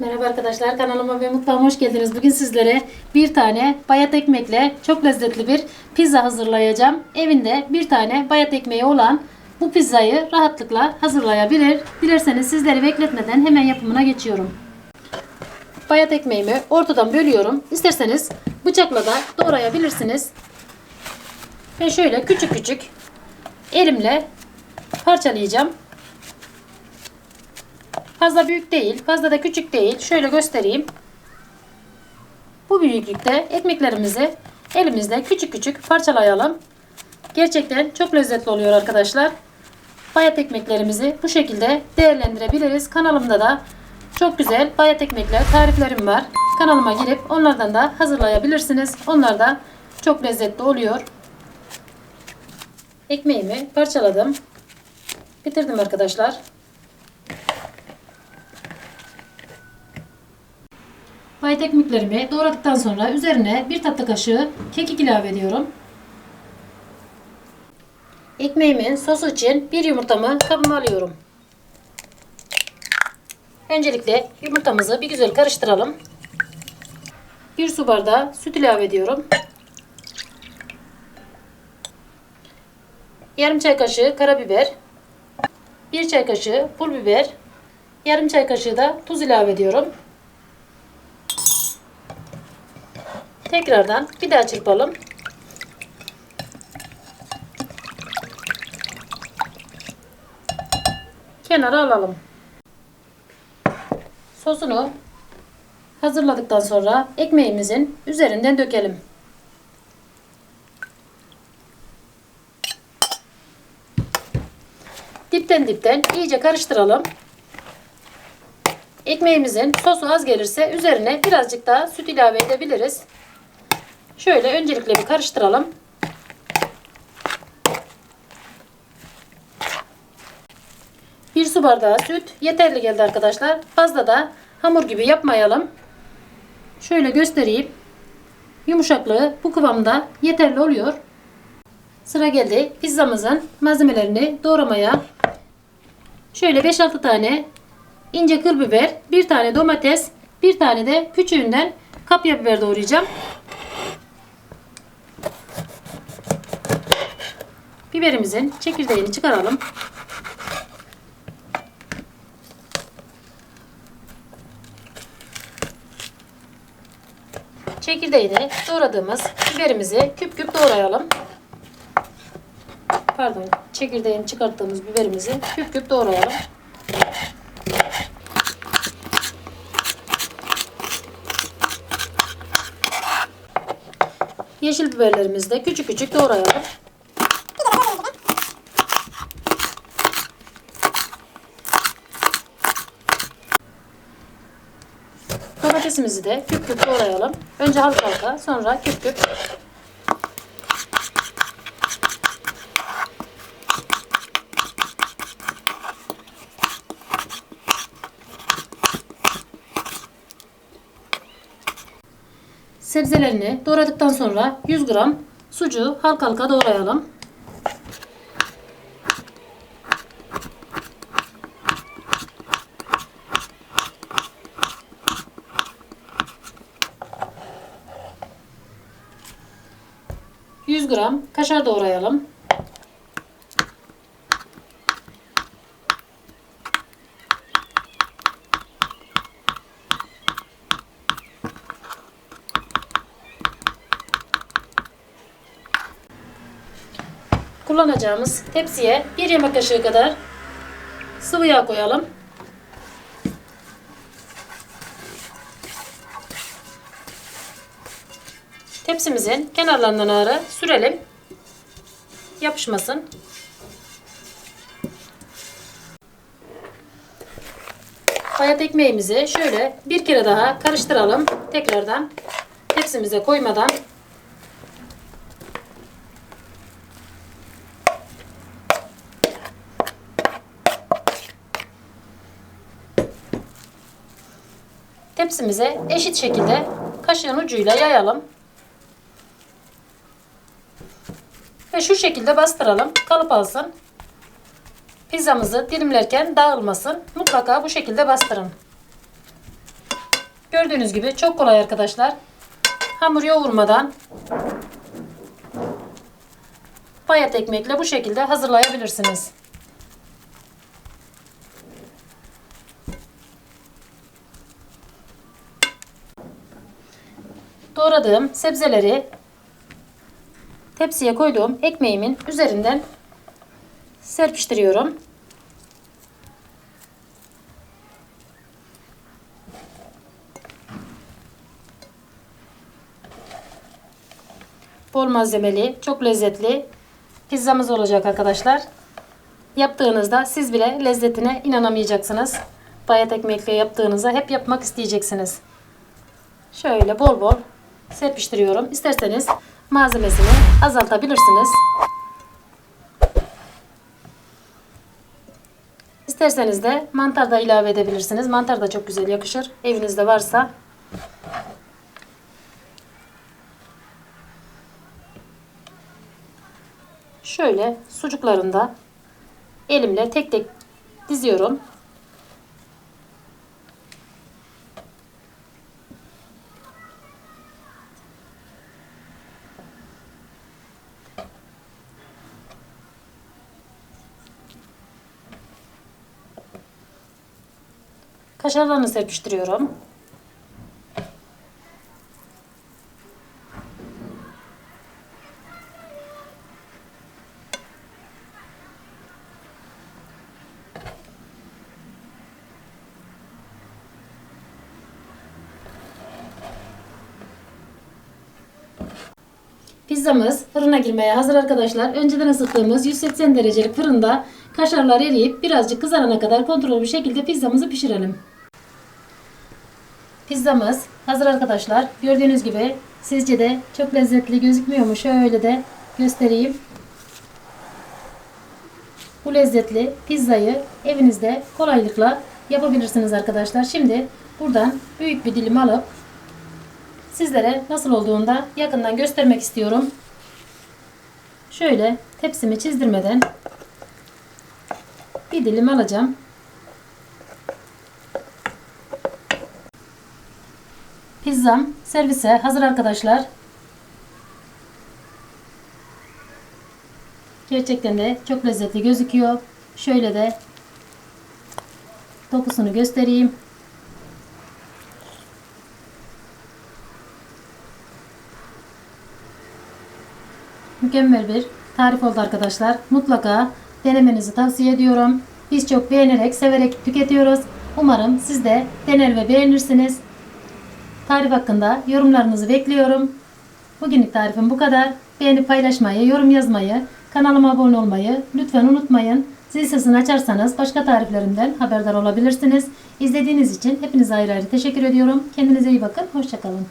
Merhaba arkadaşlar kanalıma ve mutfağıma hoş geldiniz. Bugün sizlere bir tane bayat ekmekle çok lezzetli bir pizza hazırlayacağım. Evinde bir tane bayat ekmeği olan bu pizzayı rahatlıkla hazırlayabilir. Dilerseniz sizleri bekletmeden hemen yapımına geçiyorum. Bayat ekmeğimi ortadan bölüyorum. İsterseniz bıçakla da doğrayabilirsiniz. Ve şöyle küçük küçük elimle parçalayacağım. Fazla büyük değil, fazla da küçük değil. Şöyle göstereyim. Bu büyüklükte ekmeklerimizi elimizle küçük küçük parçalayalım. Gerçekten çok lezzetli oluyor arkadaşlar. Bayat ekmeklerimizi bu şekilde değerlendirebiliriz. Kanalımda da çok güzel bayat ekmekler tariflerim var. Kanalıma girip onlardan da hazırlayabilirsiniz. Onlar da çok lezzetli oluyor. Ekmeğimi parçaladım. Bitirdim arkadaşlar. Bayat ekmeklerimi doğradıktan sonra üzerine bir tatlı kaşığı kekik ilave ediyorum. Ekmeğimin sosu için bir yumurtamı kabıma alıyorum. Öncelikle yumurtamızı bir güzel karıştıralım. Bir su bardağı süt ilave ediyorum. Yarım çay kaşığı karabiber. Bir çay kaşığı pul biber. Yarım çay kaşığı da tuz ilave ediyorum. Tekrardan bir daha çırpalım. Kenara alalım. Sosunu hazırladıktan sonra ekmeğimizin üzerinden dökelim. Dipten dipten iyice karıştıralım. Ekmeğimizin sosu az gelirse üzerine birazcık daha süt ilave edebiliriz. Şöyle öncelikle bir karıştıralım. Bir su bardağı süt yeterli geldi arkadaşlar. Fazla da hamur gibi yapmayalım. Şöyle göstereyim. Yumuşaklığı bu kıvamda yeterli oluyor. Sıra geldi pizzamızın malzemelerini doğramaya. Şöyle 5-6 tane ince kıl biber, bir tane domates, bir tane de küçüğünden kapya biber doğrayacağım. Biberimizin çekirdeğini çıkaralım. Çekirdeğini doğradığımız biberimizi küp küp doğrayalım. Pardon, çekirdeğini çıkarttığımız biberimizi küp küp doğrayalım. Yeşil biberlerimizi de küçük küçük doğrayalım. Domatesimizi de küp küp doğrayalım. Önce halka halka sonra küp küp. Sebzelerini doğradıktan sonra 100 gram sucuğu halka halka doğrayalım. ...100 gram kaşar doğrayalım. kullanacağımız tepsiye bir yemek kaşığı kadar sıvı yağ koyalım. Tepsimizin kenarlarından ağrı sürelim. Yapışmasın. Bayat ekmeğimizi şöyle bir kere daha karıştıralım. Tekrardan tepsimize koymadan Tepsimize eşit şekilde kaşığın ucuyla yayalım. Ve şu şekilde bastıralım. Kalıp alsın. Pizzamızı dilimlerken dağılmasın. Mutlaka bu şekilde bastırın. Gördüğünüz gibi çok kolay arkadaşlar. Hamur yoğurmadan bayat ekmekle bu şekilde hazırlayabilirsiniz. Doğradığım sebzeleri tepsiye koyduğum ekmeğimin üzerinden serpiştiriyorum. Bol malzemeli, çok lezzetli pizzamız olacak arkadaşlar. Yaptığınızda siz bile lezzetine inanamayacaksınız. Bayat ekmekle yaptığınızda hep yapmak isteyeceksiniz. Şöyle bol bol serpiştiriyorum. İsterseniz malzemesini azaltabilirsiniz. İsterseniz de mantar da ilave edebilirsiniz. Mantar da çok güzel yakışır. Evinizde varsa. Şöyle sucuklarını da elimle tek tek diziyorum. Kaşarlarını serpiştiriyorum. Pizzamız fırına girmeye hazır arkadaşlar. Önceden ısıttığımız 180 derecelik fırında kaşarlar eriyip birazcık kızarana kadar kontrollü bir şekilde pizzamızı pişirelim. Pizzamız hazır arkadaşlar. Gördüğünüz gibi sizce de çok lezzetli gözükmüyor mu? Şöyle de göstereyim. Bu lezzetli pizzayı evinizde kolaylıkla yapabilirsiniz arkadaşlar. Şimdi buradan büyük bir dilim alıp sizlere nasıl olduğunu da yakından göstermek istiyorum. Şöyle tepsimi çizdirmeden bir dilim alacağım. Pizzam servise hazır arkadaşlar. Gerçekten de çok lezzetli gözüküyor. Şöyle de dokusunu göstereyim. Mükemmel bir tarif oldu arkadaşlar. Mutlaka denemenizi tavsiye ediyorum. Biz çok beğenerek, severek tüketiyoruz. Umarım siz de dener ve beğenirsiniz. Tarif hakkında yorumlarınızı bekliyorum. Bugünlük tarifim bu kadar. Beğenip paylaşmayı, yorum yazmayı, kanalıma abone olmayı lütfen unutmayın. Zil sesini açarsanız başka tariflerimden haberdar olabilirsiniz. İzlediğiniz için hepinize ayrı ayrı teşekkür ediyorum. Kendinize iyi bakın. Hoşçakalın.